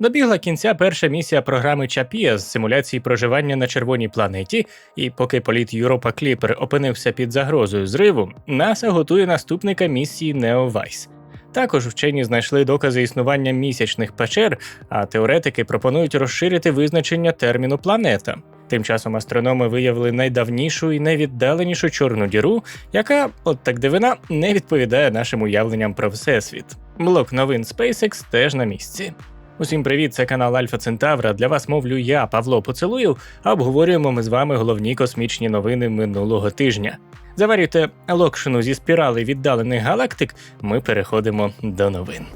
Добігла кінця перша місія програми Чапія з симуляції проживання на червоній планеті, і поки політ Юропа Кліпер опинився під загрозою зриву, НАСА готує наступника місії Неовайс. Також вчені знайшли докази існування місячних печер, а теоретики пропонують розширити визначення терміну планета. Тим часом астрономи виявили найдавнішу і найвіддаленішу чорну діру, яка, от так дивина, не відповідає нашим уявленням про всесвіт. Блок новин SpaceX теж на місці. Усім привіт, це канал Альфа Центавра. Для вас мовлю я, Павло Поцелуєв, а обговорюємо ми з вами головні космічні новини минулого тижня. Заварюйте локшину зі спірали віддалених галактик. Ми переходимо до новин.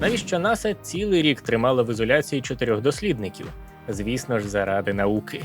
Навіщо НАСА цілий рік тримало в ізоляції чотирьох дослідників? Звісно ж, заради науки.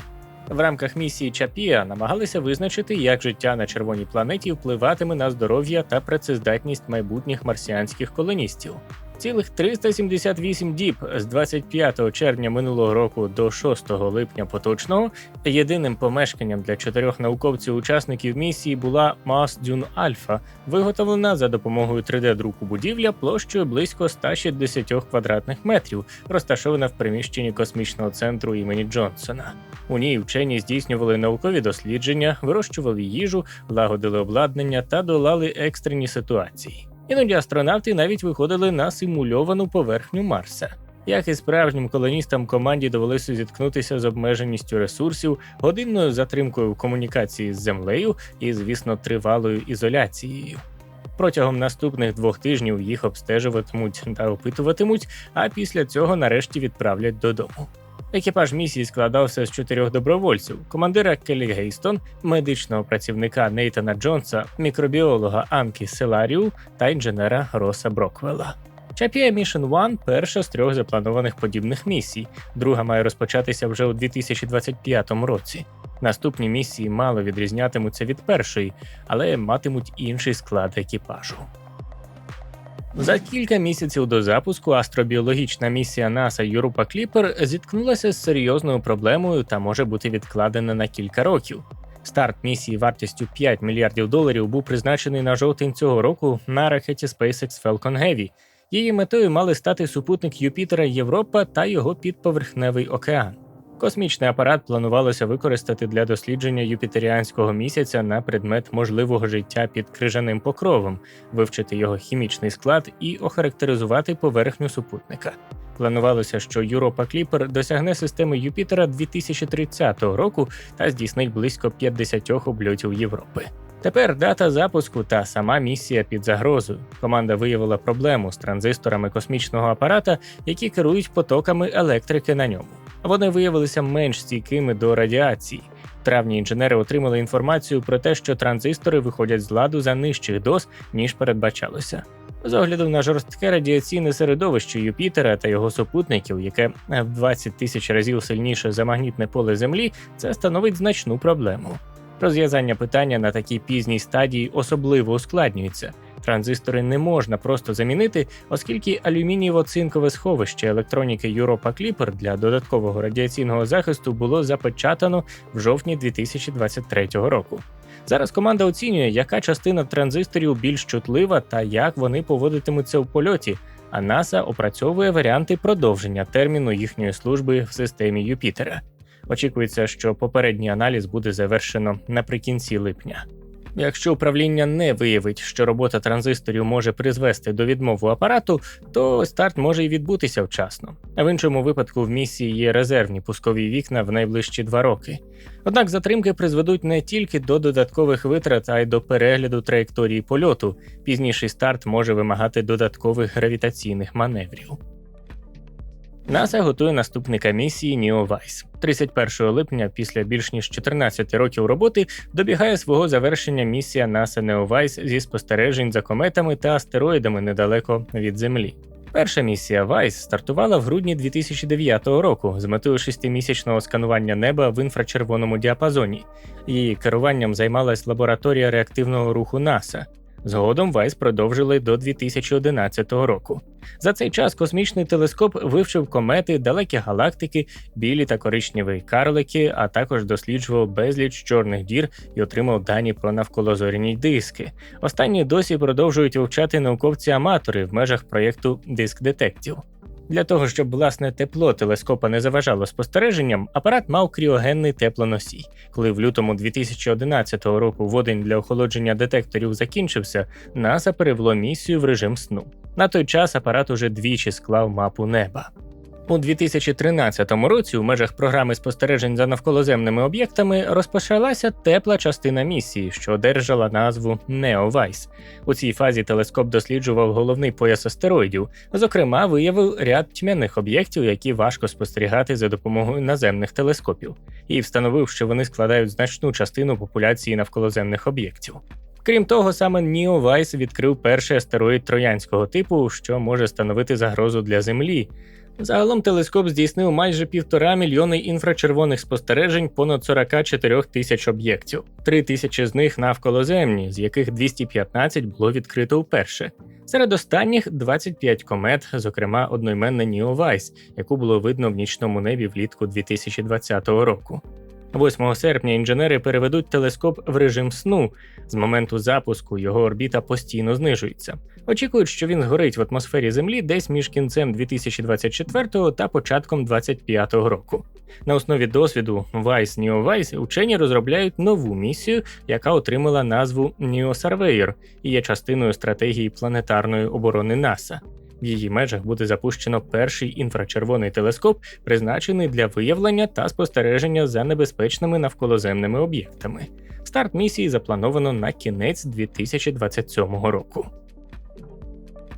В рамках місії Чапія намагалися визначити, як життя на червоній планеті впливатиме на здоров'я та працездатність майбутніх марсіанських колоністів. Цілих 378 діб з 25 червня минулого року до 6 липня поточного єдиним помешканням для чотирьох науковців-учасників місії була Мас Дюн Альфа, виготовлена за допомогою 3D-друку будівля площею близько 160 квадратних метрів, розташована в приміщенні космічного центру імені Джонсона. У ній вчені здійснювали наукові дослідження, вирощували їжу, лагодили обладнання та долали екстрені ситуації. Іноді астронавти навіть виходили на симульовану поверхню Марса. Як і справжнім колоністам команді довелося зіткнутися з обмеженістю ресурсів, годинною затримкою в комунікації з землею і, звісно, тривалою ізоляцією. Протягом наступних двох тижнів їх обстежуватимуть та опитуватимуть, а після цього нарешті відправлять додому. Екіпаж місії складався з чотирьох добровольців: командира Келлі Гейстон, медичного працівника Нейтана Джонса, мікробіолога Анкі Селаріу та інженера Роса Броквелла. Чапія Mission One – перша з трьох запланованих подібних місій. Друга має розпочатися вже у 2025 році. Наступні місії мало відрізнятимуться від першої, але матимуть інший склад екіпажу. За кілька місяців до запуску астробіологічна місія NASA Europa Clipper зіткнулася з серйозною проблемою та може бути відкладена на кілька років. Старт місії вартістю 5 мільярдів доларів був призначений на жовтень цього року на ракеті SpaceX Falcon Heavy. Її метою мали стати супутник Юпітера Європа та його підповерхневий океан. Космічний апарат планувалося використати для дослідження юпітеріанського місяця на предмет можливого життя під крижаним покровом, вивчити його хімічний склад і охарактеризувати поверхню супутника. Планувалося, що Юропа Кліпер досягне системи Юпітера 2030 року та здійснить близько 50 обльотів Європи. Тепер дата запуску та сама місія під загрозою. Команда виявила проблему з транзисторами космічного апарата, які керують потоками електрики на ньому. Вони виявилися менш стійкими до радіації. В травні інженери отримали інформацію про те, що транзистори виходять з ладу за нижчих доз, ніж передбачалося. З огляду на жорстке радіаційне середовище Юпітера та його супутників, яке в 20 тисяч разів сильніше за магнітне поле Землі, це становить значну проблему. Розв'язання питання на такій пізній стадії особливо ускладнюється. Транзистори не можна просто замінити, оскільки алюмінієво-цинкове сховище електроніки Europa Clipper для додаткового радіаційного захисту було запечатано в жовтні 2023 року. Зараз команда оцінює, яка частина транзисторів більш чутлива та як вони поводитимуться в польоті. А НАСА опрацьовує варіанти продовження терміну їхньої служби в системі Юпітера. Очікується, що попередній аналіз буде завершено наприкінці липня. Якщо управління не виявить, що робота транзисторів може призвести до відмови апарату, то старт може й відбутися вчасно. А в іншому випадку в місії є резервні пускові вікна в найближчі два роки. Однак затримки призведуть не тільки до додаткових витрат, а й до перегляду траєкторії польоту. Пізніший старт може вимагати додаткових гравітаційних маневрів. НАСА готує наступника місії Ніовайс. 31 липня, після більш ніж 14 років роботи, добігає свого завершення місія НАСА Неовайс зі спостережень за кометами та астероїдами недалеко від Землі. Перша місія Вайс стартувала в грудні 2009 року з метою шестимісячного сканування неба в інфрачервоному діапазоні. Її керуванням займалась лабораторія реактивного руху НАСА. Згодом Вайс продовжили до 2011 року. За цей час космічний телескоп вивчив комети, далекі галактики, білі та коричневі карлики, а також досліджував безліч чорних дір і отримав дані про навколозоряні диски. Останні досі продовжують вивчати науковці-аматори в межах проєкту Диск Детектів. Для того, щоб власне тепло телескопа не заважало спостереженням, апарат мав кріогенний теплоносій. Коли в лютому 2011 року водень для охолодження детекторів закінчився, НАСА перевело місію в режим сну. На той час апарат уже двічі склав мапу неба. У 2013 році у межах програми спостережень за навколоземними об'єктами розпочалася тепла частина місії, що одержала назву NEOVICE. У цій фазі телескоп досліджував головний пояс астероїдів, зокрема, виявив ряд тьмяних об'єктів, які важко спостерігати за допомогою наземних телескопів, і встановив, що вони складають значну частину популяції навколоземних об'єктів. Крім того, саме Ніо відкрив перший астероїд троянського типу, що може становити загрозу для Землі. Загалом телескоп здійснив майже півтора мільйони інфрачервоних спостережень понад 44 тисяч об'єктів, три тисячі з них навколоземні, з яких 215 було відкрито вперше. Серед останніх 25 комет, зокрема одноіменна Ніо Вайс, яку було видно в нічному небі влітку 2020 року. 8 серпня інженери переведуть телескоп в режим сну. З моменту запуску його орбіта постійно знижується. Очікують, що він згорить в атмосфері Землі десь між кінцем 2024 та початком 2025 року. На основі досвіду Vice Neo Vice учені розробляють нову місію, яка отримала назву Neo Surveyor і є частиною стратегії планетарної оборони НАСА. В її межах буде запущено перший інфрачервоний телескоп, призначений для виявлення та спостереження за небезпечними навколоземними об'єктами. Старт місії заплановано на кінець 2027 року.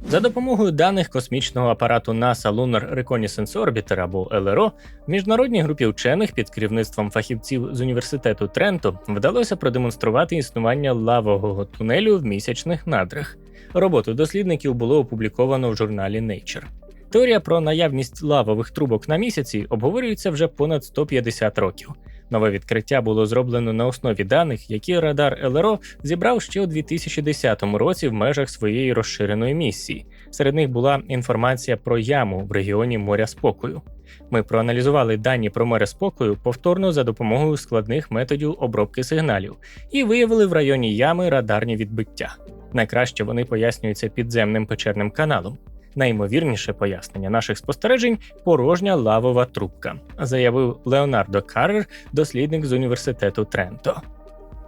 За допомогою даних космічного апарату NASA Lunar Reconnaissance Orbiter або ЛРО в міжнародній групі вчених під керівництвом фахівців з університету Тренто вдалося продемонструвати існування лавового тунелю в місячних надрах. Роботу дослідників було опубліковано в журналі Nature. Теорія про наявність лавових трубок на місяці обговорюється вже понад 150 років. Нове відкриття було зроблено на основі даних, які радар ЛРО зібрав ще у 2010 році в межах своєї розширеної місії. Серед них була інформація про яму в регіоні моря спокою. Ми проаналізували дані про море спокою повторно за допомогою складних методів обробки сигналів і виявили в районі ями радарні відбиття. Найкраще вони пояснюються підземним печерним каналом. Найімовірніше пояснення наших спостережень порожня лавова трубка, заявив Леонардо Каррер, дослідник з університету Тренто.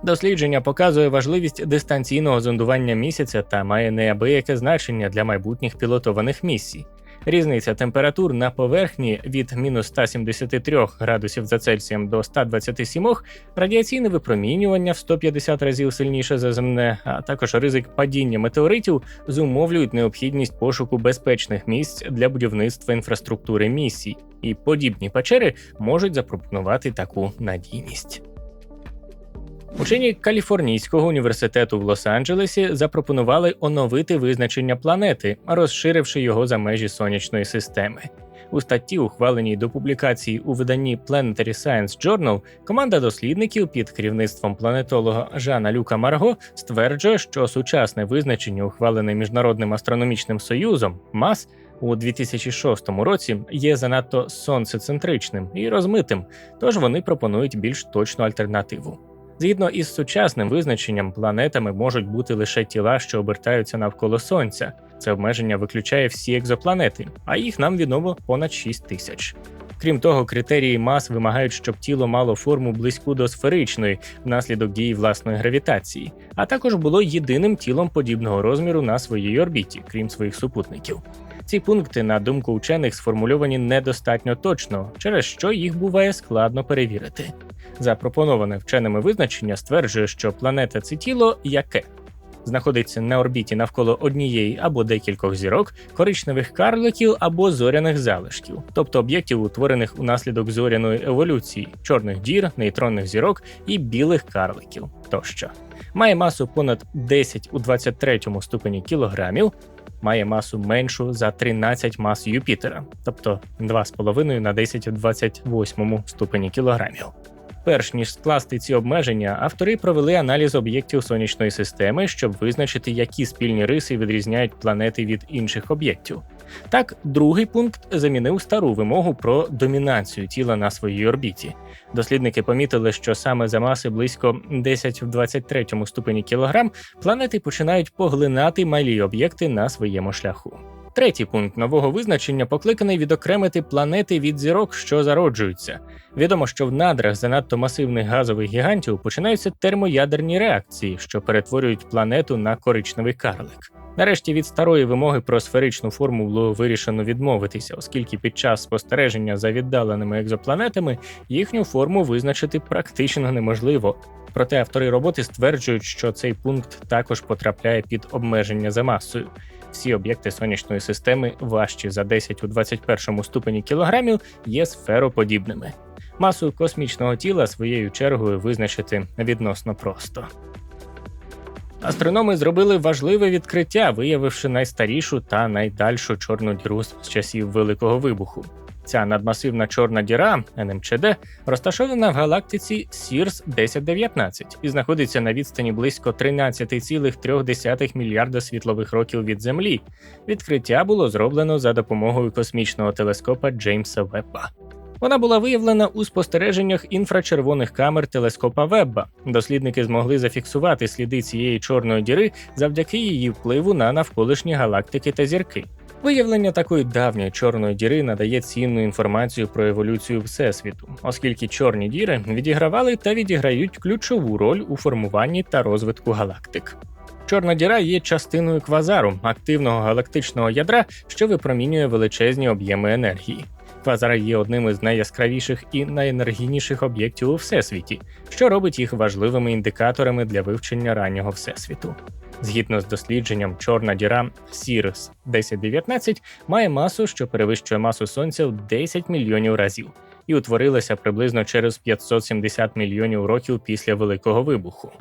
Дослідження показує важливість дистанційного зондування місяця та має неабияке значення для майбутніх пілотованих місій. Різниця температур на поверхні від мінус 173 градусів за Цельсієм до 127, радіаційне випромінювання в 150 разів сильніше за земне, а також ризик падіння метеоритів зумовлюють необхідність пошуку безпечних місць для будівництва інфраструктури місій, і подібні печери можуть запропонувати таку надійність. Учені Каліфорнійського університету в Лос-Анджелесі запропонували оновити визначення планети, розширивши його за межі сонячної системи. У статті, ухваленій до публікації у виданні Planetary Science Journal, команда дослідників під керівництвом планетолога Жана Люка Марго стверджує, що сучасне визначення, ухвалене міжнародним астрономічним союзом МАС у 2006 році, є занадто сонцецентричним і розмитим, тож вони пропонують більш точну альтернативу. Згідно із сучасним визначенням, планетами можуть бути лише тіла, що обертаються навколо Сонця. Це обмеження виключає всі екзопланети, а їх нам відомо понад 6 тисяч. Крім того, критерії мас вимагають, щоб тіло мало форму близьку до сферичної внаслідок дії власної гравітації, а також було єдиним тілом подібного розміру на своїй орбіті, крім своїх супутників. Ці пункти, на думку учених, сформульовані недостатньо точно, через що їх буває складно перевірити. Запропоноване вченими визначення стверджує, що планета це тіло яке знаходиться на орбіті навколо однієї або декількох зірок, коричневих карликів або зоряних залишків, тобто об'єктів, утворених унаслідок зоряної еволюції, чорних дір, нейтронних зірок і білих карликів тощо. Має масу понад 10 у 23 ступені кілограмів, має масу меншу за 13 мас Юпітера, тобто 2,5 на 10 у 28 ступені кілограмів. Перш ніж скласти ці обмеження, автори провели аналіз об'єктів сонячної системи, щоб визначити, які спільні риси відрізняють планети від інших об'єктів. Так, другий пункт замінив стару вимогу про домінацію тіла на своїй орбіті. Дослідники помітили, що саме за маси близько 10 в 23 ступені кілограм планети починають поглинати малі об'єкти на своєму шляху. Третій пункт нового визначення покликаний відокремити планети від зірок, що зароджуються. Відомо, що в надрах занадто масивних газових гігантів починаються термоядерні реакції, що перетворюють планету на коричневий карлик. Нарешті від старої вимоги про сферичну форму було вирішено відмовитися, оскільки під час спостереження за віддаленими екзопланетами їхню форму визначити практично неможливо. Проте автори роботи стверджують, що цей пункт також потрапляє під обмеження за масою. Всі об'єкти сонячної системи, важчі за 10 у 21 ступені кілограмів, є сфероподібними. Масу космічного тіла своєю чергою визначити відносно просто. Астрономи зробили важливе відкриття, виявивши найстарішу та найдальшу чорну діру з часів Великого вибуху. Ця надмасивна чорна діра НМЧД розташована в галактиці Сірс 1019 і знаходиться на відстані близько 13,3 мільярда світлових років від Землі. Відкриття було зроблено за допомогою космічного телескопа Джеймса Вебба. Вона була виявлена у спостереженнях інфрачервоних камер телескопа Вебба. Дослідники змогли зафіксувати сліди цієї чорної діри завдяки її впливу на навколишні галактики та зірки. Виявлення такої давньої чорної діри надає цінну інформацію про еволюцію Всесвіту, оскільки чорні діри відігравали та відіграють ключову роль у формуванні та розвитку галактик. Чорна діра є частиною квазару, активного галактичного ядра, що випромінює величезні об'єми енергії. Квазари є одним із найяскравіших і найенергійніших об'єктів у всесвіті, що робить їх важливими індикаторами для вивчення раннього всесвіту. Згідно з дослідженням, чорна діра Sirius 1019 має масу, що перевищує масу сонця в 10 мільйонів разів, і утворилася приблизно через 570 мільйонів років після Великого вибуху.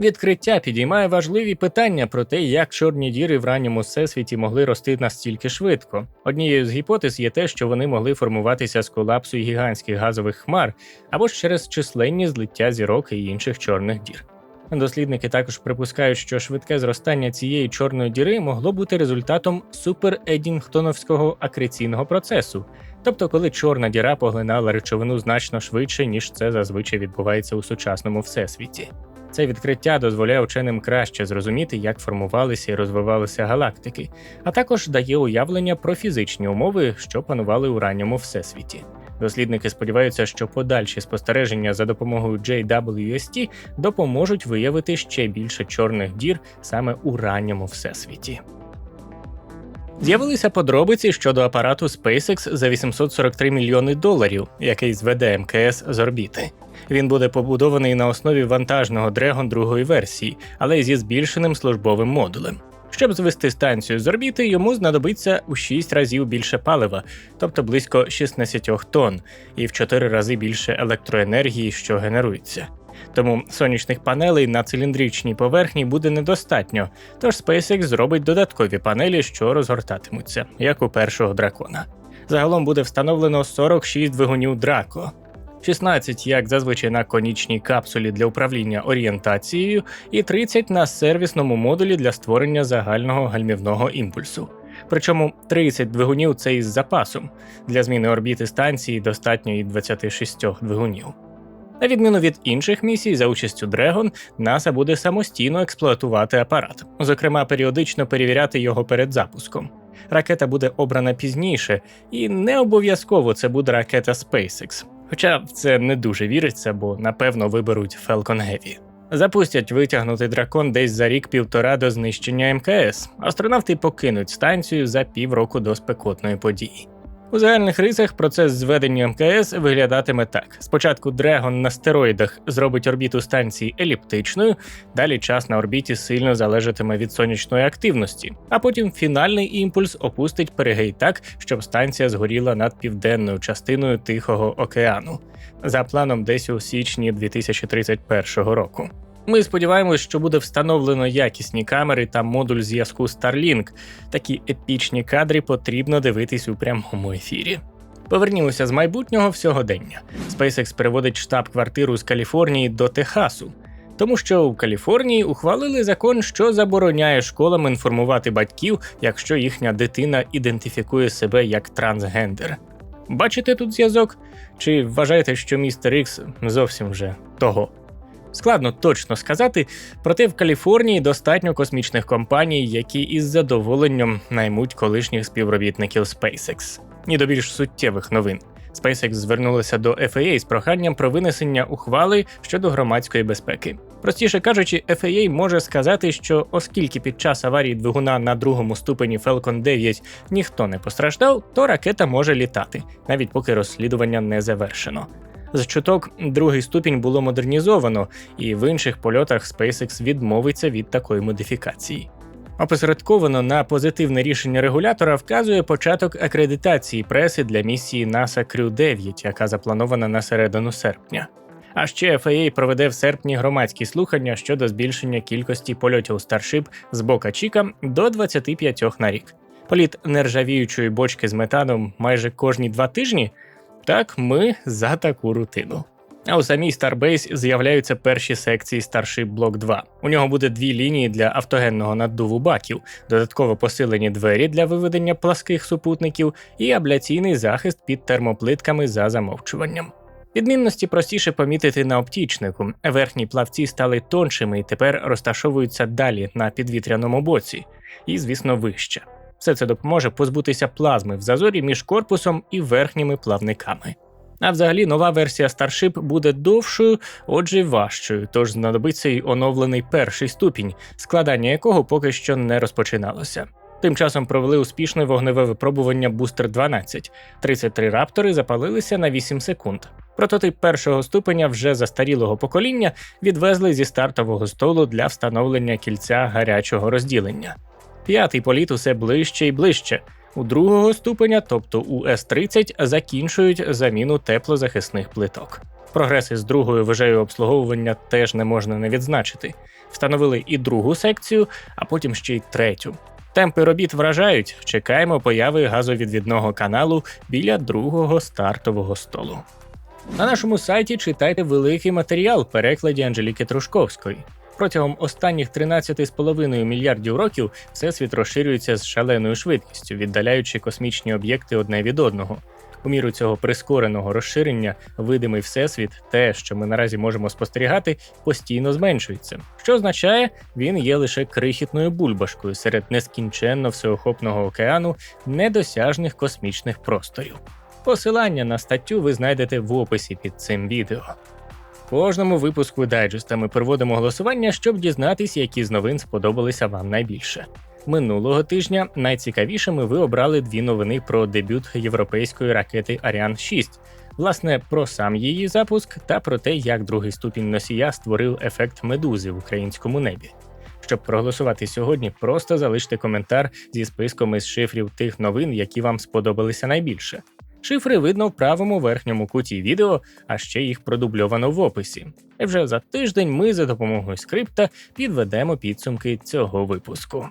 Відкриття підіймає важливі питання про те, як чорні діри в ранньому всесвіті могли рости настільки швидко. Однією з гіпотез є те, що вони могли формуватися з колапсу гігантських газових хмар або ж через численні злиття зірок і інших чорних дір. Дослідники також припускають, що швидке зростання цієї чорної діри могло бути результатом супередінгтоновського акреційного процесу, тобто коли чорна діра поглинала речовину значно швидше, ніж це зазвичай відбувається у сучасному всесвіті. Це відкриття дозволяє ученим краще зрозуміти, як формувалися і розвивалися галактики, а також дає уявлення про фізичні умови, що панували у ранньому всесвіті. Дослідники сподіваються, що подальші спостереження за допомогою JWST допоможуть виявити ще більше чорних дір саме у ранньому всесвіті. З'явилися подробиці щодо апарату SpaceX за 843 мільйони доларів, який зведе МКС з орбіти. Він буде побудований на основі вантажного Dragon другої версії, але зі збільшеним службовим модулем. Щоб звести станцію з орбіти, йому знадобиться у 6 разів більше палива, тобто близько 16 тонн, і в 4 рази більше електроенергії, що генерується. Тому сонячних панелей на циліндричній поверхні буде недостатньо, тож SpaceX зробить додаткові панелі, що розгортатимуться, як у першого дракона. Загалом буде встановлено 46 двигунів Драко. 16, як зазвичай на конічній капсулі для управління орієнтацією, і 30 на сервісному модулі для створення загального гальмівного імпульсу. Причому 30 двигунів це із запасом. Для зміни орбіти станції достатньо і 26 двигунів. На відміну від інших місій за участю Dragon, НАСА буде самостійно експлуатувати апарат, зокрема періодично перевіряти його перед запуском. Ракета буде обрана пізніше, і не обов'язково це буде ракета SpaceX. Хоча в це не дуже віриться, бо напевно виберуть Falcon Heavy. Запустять витягнути дракон десь за рік-півтора до знищення МКС. Астронавти покинуть станцію за півроку до спекотної події. У загальних рисах процес зведення МКС виглядатиме так: спочатку Дрегон на стероїдах зробить орбіту станції еліптичною, далі час на орбіті сильно залежатиме від сонячної активності, а потім фінальний імпульс опустить перигей так, щоб станція згоріла над південною частиною Тихого океану, за планом десь у січні 2031 року. Ми сподіваємось, що буде встановлено якісні камери та модуль зв'язку Starlink. Такі епічні кадри потрібно дивитись у прямому ефірі. Повернімося з майбутнього в сьогодення. SpaceX переводить штаб-квартиру з Каліфорнії до Техасу, тому що у Каліфорнії ухвалили закон, що забороняє школам інформувати батьків, якщо їхня дитина ідентифікує себе як трансгендер. Бачите тут зв'язок? Чи вважаєте, що містер Ікс зовсім вже того? Складно точно сказати, проте в Каліфорнії достатньо космічних компаній, які із задоволенням наймуть колишніх співробітників SpaceX. І до більш суттєвих новин. SpaceX звернулася до FAA з проханням про винесення ухвали щодо громадської безпеки. Простіше кажучи, FAA може сказати, що оскільки під час аварії двигуна на другому ступені Falcon 9 ніхто не постраждав, то ракета може літати, навіть поки розслідування не завершено. З чуток другий ступінь було модернізовано, і в інших польотах SpaceX відмовиться від такої модифікації. Опосередковано на позитивне рішення регулятора вказує початок акредитації преси для місії NASA Crew 9, яка запланована на середину серпня. А ще FAA проведе в серпні громадські слухання щодо збільшення кількості польотів Starship з Бока Чіка до 25 на рік. Політ нержавіючої бочки з метаном майже кожні два тижні. Так, ми за таку рутину. А у самій Starbase з'являються перші секції Starship Block 2. У нього буде дві лінії для автогенного наддуву баків, додатково посилені двері для виведення пласких супутників і абляційний захист під термоплитками за замовчуванням. Відмінності простіше помітити на оптічнику. Верхні плавці стали тоншими і тепер розташовуються далі на підвітряному боці, і, звісно, вище. Все це допоможе позбутися плазми в зазорі між корпусом і верхніми плавниками. А взагалі нова версія Starship буде довшою, отже, важчою, тож знадобиться й оновлений перший ступінь, складання якого поки що не розпочиналося. Тим часом провели успішне вогневе випробування Booster 12. 33 раптори запалилися на 8 секунд. Прототип першого ступеня вже застарілого покоління відвезли зі стартового столу для встановлення кільця гарячого розділення. П'ятий політ усе ближче і ближче. У другого ступеня, тобто у С-30, закінчують заміну теплозахисних плиток. Прогреси з другою вежею обслуговування теж не можна не відзначити. Встановили і другу секцію, а потім ще й третю. Темпи робіт вражають. Чекаємо появи газовідвідного каналу біля другого стартового столу. На нашому сайті читайте великий матеріал перекладі Анжеліки Трушковської. Протягом останніх 13,5 мільярдів років всесвіт розширюється з шаленою швидкістю, віддаляючи космічні об'єкти одне від одного. У міру цього прискореного розширення видимий всесвіт, те, що ми наразі можемо спостерігати, постійно зменшується, що означає, він є лише крихітною бульбашкою серед нескінченно всеохопного океану недосяжних космічних просторів. Посилання на статтю ви знайдете в описі під цим відео. Кожному випуску дайджеста ми проводимо голосування, щоб дізнатися, які з новин сподобалися вам найбільше. Минулого тижня найцікавішими ви обрали дві новини про дебют європейської ракети Аріан 6, власне, про сам її запуск та про те, як другий ступінь носія створив ефект медузи в українському небі. Щоб проголосувати сьогодні, просто залиште коментар зі списком із шифрів тих новин, які вам сподобалися найбільше. Шифри видно в правому верхньому куті відео, а ще їх продубльовано в описі. І вже за тиждень ми за допомогою скрипта підведемо підсумки цього випуску.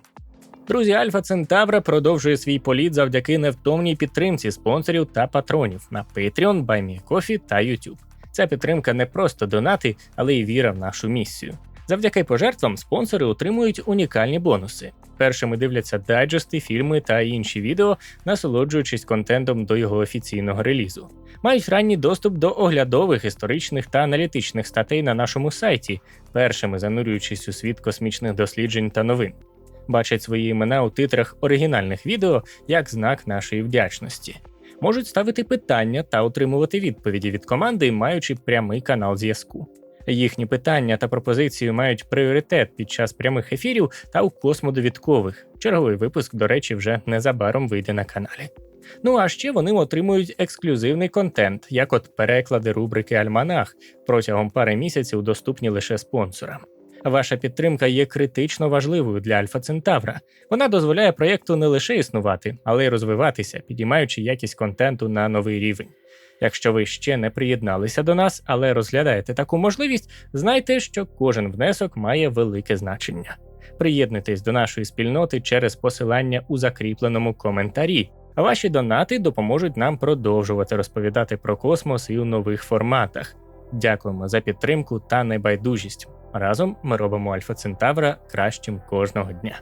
Друзі, Альфа Центавра продовжує свій політ завдяки невтомній підтримці спонсорів та патронів на Patreon, BuyMeCoffee та YouTube. Ця підтримка не просто донати, але й віра в нашу місію. Завдяки пожертвам спонсори отримують унікальні бонуси. Першими дивляться дайджести, фільми та інші відео, насолоджуючись контентом до його офіційного релізу. Мають ранній доступ до оглядових, історичних та аналітичних статей на нашому сайті, першими занурюючись у світ космічних досліджень та новин. Бачать свої імена у титрах оригінальних відео як знак нашої вдячності. Можуть ставити питання та отримувати відповіді від команди, маючи прямий канал зв'язку. Їхні питання та пропозиції мають пріоритет під час прямих ефірів та у космодовідкових. Черговий випуск, до речі, вже незабаром вийде на каналі. Ну а ще вони отримують ексклюзивний контент, як от переклади рубрики Альманах протягом пари місяців доступні лише спонсорам. Ваша підтримка є критично важливою для Альфа Центавра. Вона дозволяє проєкту не лише існувати, але й розвиватися, підіймаючи якість контенту на новий рівень. Якщо ви ще не приєдналися до нас, але розглядаєте таку можливість, знайте, що кожен внесок має велике значення. Приєднуйтесь до нашої спільноти через посилання у закріпленому коментарі. Ваші донати допоможуть нам продовжувати розповідати про космос і у нових форматах. Дякуємо за підтримку та небайдужість. Разом ми робимо Альфа Центавра кращим кожного дня.